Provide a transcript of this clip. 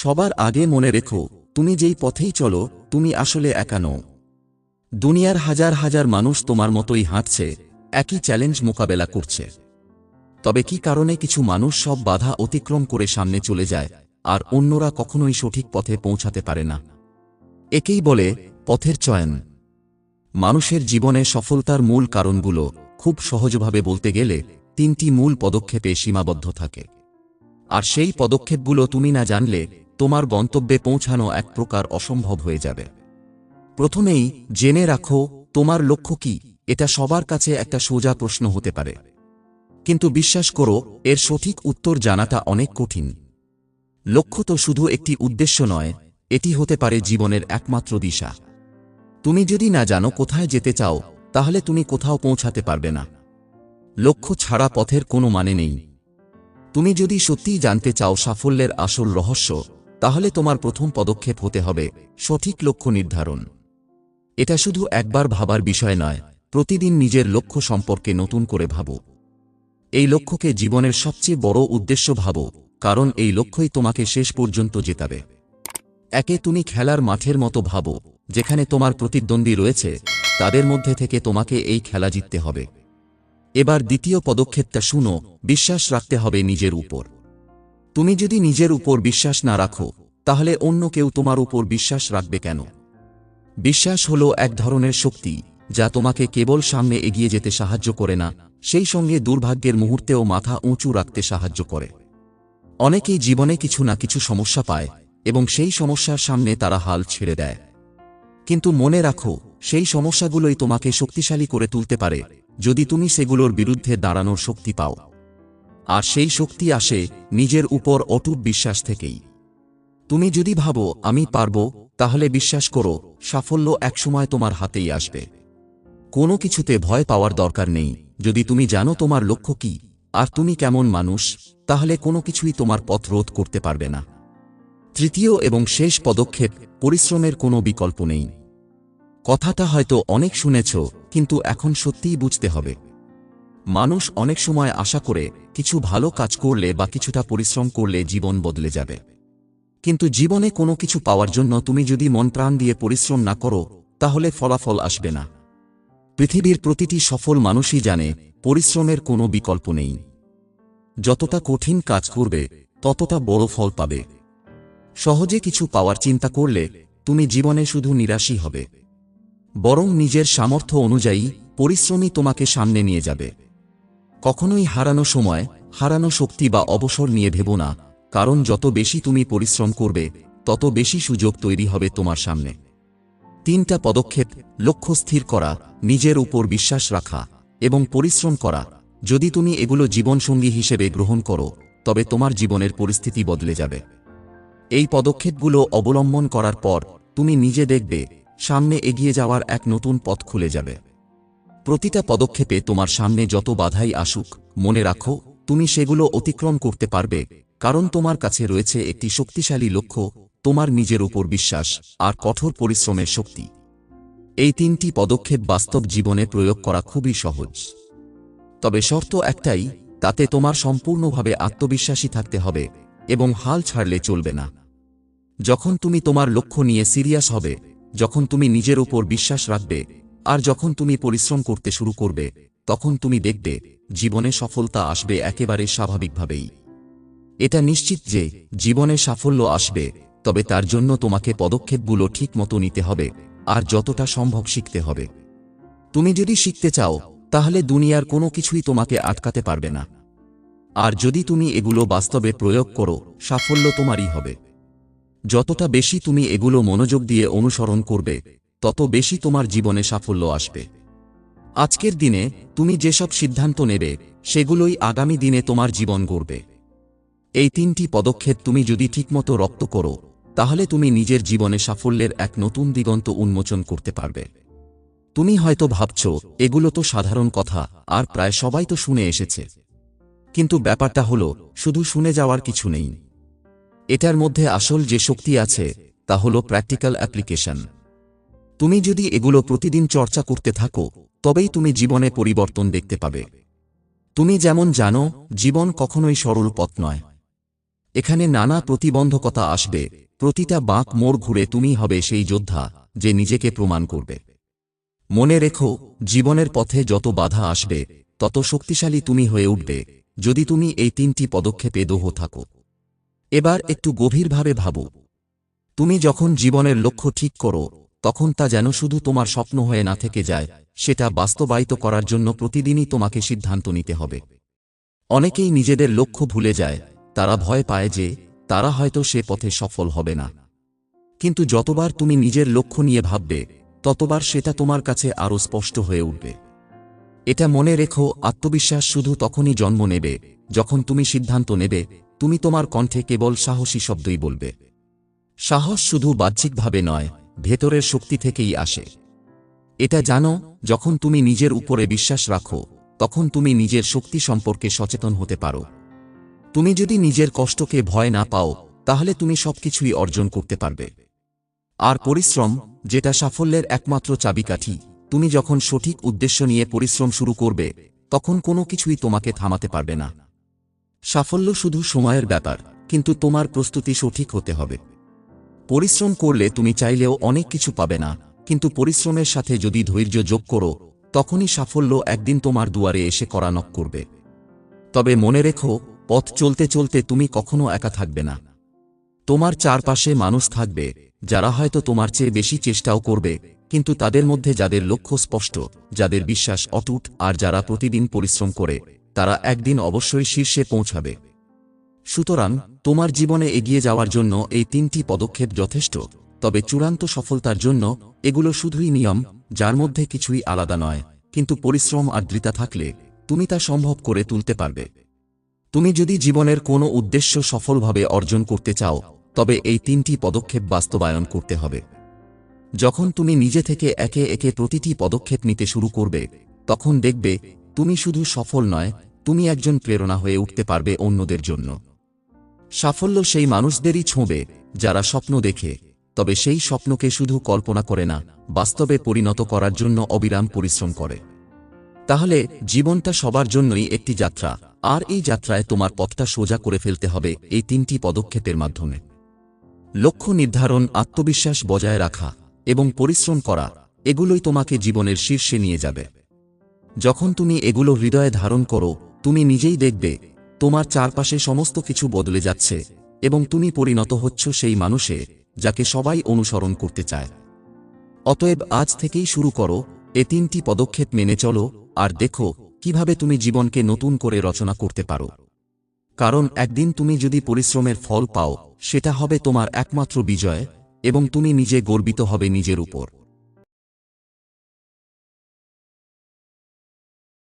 সবার আগে মনে রেখো, তুমি যেই পথেই চলো, তুমি আসলে একা নও। দুনিয়ার হাজার হাজার মানুষ তোমার মতোই হাঁটছে, একই চ্যালেঞ্জ মোকাবেলা করছে। তবে কি কারণে কিছু মানুষ সব বাধা অতিক্রম করে সামনে চলে যায়, আর অন্যরা কখনোই সঠিক পথে পৌঁছাতে পারে না? একেই বলে পথের চয়ন। মানুষের জীবনে সফলতার মূল কারণগুলো খুব সহজভাবে বলতে গেলে তিনটি মূল পদক্ষেপে সীমাবদ্ধ থাকে। আর সেই পদক্ষেপগুলো তুমি না জানলে তোমার গন্তব্যে পৌঁছানো এক প্রকার অসম্ভব হয়ে যাবে। প্রথমেই জেনে রাখো, তোমার লক্ষ্য কি? এটা সবার কাছে একটা সোজা প্রশ্ন হতে পারে। কিন্তু বিশ্বাস করো, এর সঠিক উত্তর জানাটা অনেক কঠিন। লক্ষ্য তো শুধু একটি উদ্দেশ্য নয়, এটি হতে পারে জীবনের একমাত্র দিশা। তুমি যদি না জানো কোথায় যেতে চাও, তাহলে তুমি কোথাও পৌঁছাতে পারবে না। লক্ষ্য ছাড়া পথের কোনো মানে নেই। তুমি যদি সত্যিই জানতে চাও সাফল্যের আসল রহস্য তাহলে তোমার প্রথম পদক্ষেপ হতে হবে সঠিক লক্ষ্য নির্ধারণ। এটা শুধু একবার ভাবার বিষয় নয়, প্রতিদিন নিজের লক্ষ্য সম্পর্কে নতুন করে ভাবো। এই লক্ষ্যকে জীবনের সবচেয়ে বড় উদ্দেশ্য ভাবো, কারণ এই লক্ষ্যই তোমাকে শেষ পর্যন্ত জেতাবে। একে তুমি খেলার মাঠের মতো ভাবো, যেখানে তোমার প্রতিদ্বন্দ্বী রয়েছে, তাদের মধ্যে থেকে তোমাকে এই খেলা জিততে হবে। এবার দ্বিতীয় পদক্ষেপটা শুনো, বিশ্বাস রাখতে হবে নিজের উপর। তুমি যদি নিজের উপর বিশ্বাস না রাখো, তাহলে অন্য কেউ তোমার উপর বিশ্বাস রাখবে কেন? বিশ্বাস হলো এক ধরনের শক্তি, যা তোমাকে কেবল সামনে এগিয়ে যেতে সাহায্য করে না, সেই সঙ্গে দুর্ভাগ্যের মুহূর্তেও মাথা উঁচু রাখতে সাহায্য করে। অনেকেই জীবনে কিছু না কিছু সমস্যা পায়, এবং সেই সমস্যার সামনে তারা হাল ছেড়ে দেয়। কিন্তু মনে রাখো, সেই সমস্যাগুলোই তোমাকে শক্তিশালী করে তুলতে পারে, যদি তুমি সেগুলোর বিরুদ্ধে দাঁড়ানোর শক্তি পাও। আর সেই শক্তি আসে নিজের উপর অটুট বিশ্বাস থেকেই। তুমি যদি ভাবো, আমি পারব, তাহলে বিশ্বাস করো, সাফল্য একসময় তোমার হাতেই আসবে। কোনো কিছুতে ভয় পাওয়ার দরকার নেই। যদি তুমি জানো তোমার লক্ষ্য কি, আর তুমি কেমন মানুষ, তাহলে কোনো কিছুই তোমার পথ রোধ করতে পারবে না। তৃতীয় এবং শেষ পদক্ষেপ, পরিশ্রমের কোনো বিকল্প নেই। কথাটা হয়তো অনেক শুনেছ, কিন্তু এখন সত্যিই বুঝতে হবে। মানুষ অনেক সময় আশা করে কিছু ভালো কাজ করলে বা কিছুটা পরিশ্রম করলে জীবন বদলে যাবে। কিন্তু জীবনে কোনো কিছু পাওয়ার জন্য তুমি যদি মন প্রাণ দিয়ে পরিশ্রম না করো, তাহলে ফলাফল আসবে না। পৃথিবীর প্রতিটি সফল মানুষই জানে, পরিশ্রমের কোনো বিকল্প নেই। যতটা কঠিন কাজ করবে, ততটা বড় ফল পাবে। সহজে কিছু পাওয়ার চিন্তা করলে, তুমি জীবনে শুধু নিরাশই হবে। বরং নিজের সামর্থ্য অনুযায়ী পরিশ্রমই তোমাকে সামনে নিয়ে যাবে। কখনোই হারানো সময়, হারানো শক্তি বা অবসর নিয়ে ভেবো না, কারণ যত বেশি তুমি পরিশ্রম করবে, তত বেশি সুযোগ তৈরি হবে তোমার সামনে। তিনটা পদক্ষেপ, লক্ষ্য স্থির করা, নিজের উপর বিশ্বাস রাখা এবং পরিশ্রম করা। যদি তুমি এগুলো জীবনসঙ্গী হিসেবে গ্রহণ করো, তবে তোমার জীবনের পরিস্থিতি বদলে যাবে। এই পদক্ষেপগুলো অবলম্বন করার পর, তুমি নিজে দেখবে, সামনে এগিয়ে যাওয়ার এক নতুন পথ খুলে যাবে। প্রতিটা পদক্ষেপে তোমার সামনে যত বাধাই আসুক, মনে রাখো, তুমি সেগুলো অতিক্রম করতে পারবে, কারণ তোমার কাছে রয়েছে একটি শক্তিশালী লক্ষ্য, তোমার নিজের উপর বিশ্বাস আর কঠোর পরিশ্রমের শক্তি। এই তিনটি পদক্ষেপ বাস্তব জীবনে প্রয়োগ করা খুবই সহজ। তবে শর্ত একটাই, তাতে তোমার সম্পূর্ণভাবে আত্মবিশ্বাসী থাকতে হবে এবং হাল ছাড়লে চলবে না। যখন তুমি তোমার লক্ষ্য নিয়ে সিরিয়াস হবে, যখন তুমি নিজের উপর বিশ্বাস রাখবে আর যখন তুমি পরিশ্রম করতে শুরু করবে, তখন তুমি দেখবে, জীবনে সফলতা আসবে একেবারে স্বাভাবিকভাবেই। এটা নিশ্চিত যে, জীবনে সাফল্য আসবে, তবে তার জন্য তোমাকে পদক্ষেপগুলো ঠিক মতো নিতে হবে, আর যতটা সম্ভব শিখতে হবে। তুমি যদি শিখতে চাও, তাহলে দুনিয়ার কোনো কিছুই তোমাকে আটকাতে পারবে না। আর যদি তুমি এগুলো বাস্তবে প্রয়োগ করো, সাফল্য তোমারই হবে। যতটা বেশি তুমি এগুলো মনোযোগ দিয়ে অনুসরণ করবে তত বেশি তোমার জীবনে সাফল্য আসবে। আজকের দিনে তুমি যেসব সিদ্ধান্ত নেবে, সেগুলোই আগামী দিনে তোমার জীবন গড়বে। এই তিনটি পদক্ষেপ তুমি যদি ঠিকমতো রপ্ত করো, তাহলে তুমি নিজের জীবনে সাফল্যের এক নতুন দিগন্ত উন্মোচন করতে পারবে। তুমি হয়তো ভাবছ, এগুলো তো সাধারণ কথা, আর প্রায় সবাই তো শুনে এসেছে। কিন্তু ব্যাপারটা হলো, শুধু শুনে যাওয়ার কিছু নেই। এটার মধ্যে আসল যে শক্তি আছে, তা হল প্র্যাকটিক্যাল অ্যাপ্লিকেশন তুমি যদি এগুলো প্রতিদিন চর্চা করতে থাকো, তবেই তুমি জীবনে পরিবর্তন দেখতে পাবে। তুমি যেমন জানো, জীবন কখনোই সরল পথ নয়। এখানে নানা প্রতিবন্ধকতা আসবে, প্রতিটা বাঁক মোড় ঘুরে তুমি হবে সেই যোদ্ধা যে নিজেকে প্রমাণ করবে। মনে রেখো, জীবনের পথে যত বাধা আসবে, তত শক্তিশালী তুমি হয়ে উঠবে, যদি তুমি এই তিনটি পদক্ষেপে দোহ থাকো। এবার একটু গভীরভাবে ভাবো। তুমি যখন জীবনের লক্ষ্য ঠিক করো তখন তা যেন শুধু তোমার স্বপ্ন হয়ে না থেকে যায়, সেটা বাস্তবায়িত করার জন্য প্রতিদিনই তোমাকে সিদ্ধান্ত নিতে হবে। অনেকেই নিজেদের লক্ষ্য ভুলে যায়, তারা ভয় পায় যে, তারা হয়তো সে পথে সফল হবে না। কিন্তু যতবার তুমি নিজের লক্ষ্য নিয়ে ভাববে, ততবার সেটা তোমার কাছে আরও স্পষ্ট হয়ে উঠবে। এটা মনে রেখো, আত্মবিশ্বাস শুধু তখনই জন্ম নেবে, যখন তুমি সিদ্ধান্ত নেবে, তুমি তোমার কণ্ঠে কেবল সাহসী শব্দই বলবে। সাহস শুধু বাহ্যিকভাবে নয় ভেতরের শক্তি থেকেই আসে। এটা জানো, যখন তুমি নিজের উপরে বিশ্বাস রাখো, তখন তুমি নিজের শক্তি সম্পর্কে সচেতন হতে পারো। তুমি যদি নিজের কষ্টকে ভয় না পাও, তাহলে তুমি সবকিছুই অর্জন করতে পারবে। আর পরিশ্রম, যেটা সাফল্যের একমাত্র চাবিকাঠি, তুমি যখন সঠিক উদ্দেশ্য নিয়ে পরিশ্রম শুরু করবে, তখন কোনো কিছুই তোমাকে থামাতে পারবে না। সাফল্য শুধু সময়ের ব্যাপার, কিন্তু তোমার প্রস্তুতি সঠিক হতে হবে। পরিশ্রম করলে তুমি চাইলেও অনেক কিছু পাবে না। কিন্তু পরিশ্রমের সাথে যদি ধৈর্য যোগ করো, তখনই সাফল্য একদিন তোমার দুয়ারে এসে করানক করবে। তবে মনে রেখো, পথ চলতে চলতে তুমি কখনো একা থাকবে না। তোমার চারপাশে মানুষ থাকবে, যারা হয়তো তোমার চেয়ে বেশি চেষ্টাও করবে, কিন্তু তাদের মধ্যে যাদের লক্ষ্য স্পষ্ট, যাদের বিশ্বাস অটুট, আর যারা প্রতিদিন পরিশ্রম করে, তারা একদিন অবশ্যই শীর্ষে পৌঁছাবে। সুতরাং, তোমার জীবনে এগিয়ে যাওয়ার জন্য এই তিনটি পদক্ষেপ যথেষ্ট, তবে চূড়ান্ত সফলতার জন্য এগুলো শুধুই নিয়ম, যার মধ্যে কিছুই আলাদা নয়, কিন্তু পরিশ্রম আর দৃতা থাকলে তুমি তা সম্ভব করে তুলতে পারবে। তুমি যদি জীবনের কোনো উদ্দেশ্য সফলভাবে অর্জন করতে চাও, তবে এই তিনটি পদক্ষেপ বাস্তবায়ন করতে হবে। যখন তুমি নিজে থেকে একে একে প্রতিটি পদক্ষেপ নিতে শুরু করবে, তখন দেখবে, তুমি শুধু সফল নয়, তুমি একজন প্রেরণা হয়ে উঠতে পারবে অন্যদের জন্য। সাফল্য সেই মানুষদেরই ছোঁবে, যারা স্বপ্ন দেখে, তবে সেই স্বপ্নকে শুধু কল্পনা করে না, বাস্তবে পরিণত করার জন্য অবিরাম পরিশ্রম করে। তাহলে, জীবনটা সবার জন্যই একটি যাত্রা, আর এই যাত্রায় তোমার পথটা সোজা করে ফেলতে হবে এই তিনটি পদক্ষেপের মাধ্যমে। লক্ষ্য নির্ধারণ, আত্মবিশ্বাস বজায় রাখা এবং পরিশ্রম করা, এগুলোই তোমাকে জীবনের শীর্ষে নিয়ে যাবে। যখন তুমি এগুলো হৃদয়ে ধারণ করো, তুমি নিজেই দেখবে তোমার চারপাশে সমস্ত কিছু বদলে যাচ্ছে, এবং তুমি পরিণত হচ্ছ সেই মানুষে, যাকে সবাই অনুসরণ করতে চায়। অতএব আজ থেকেই শুরু করো, এ তিনটি পদক্ষেপ মেনে চলো, আর দেখো, কীভাবে তুমি জীবনকে নতুন করে রচনা করতে পারো। কারণ একদিন তুমি যদি পরিশ্রমের ফল পাও, সেটা হবে তোমার একমাত্র বিজয়, এবং তুমি নিজে গর্বিত হবে নিজের উপর।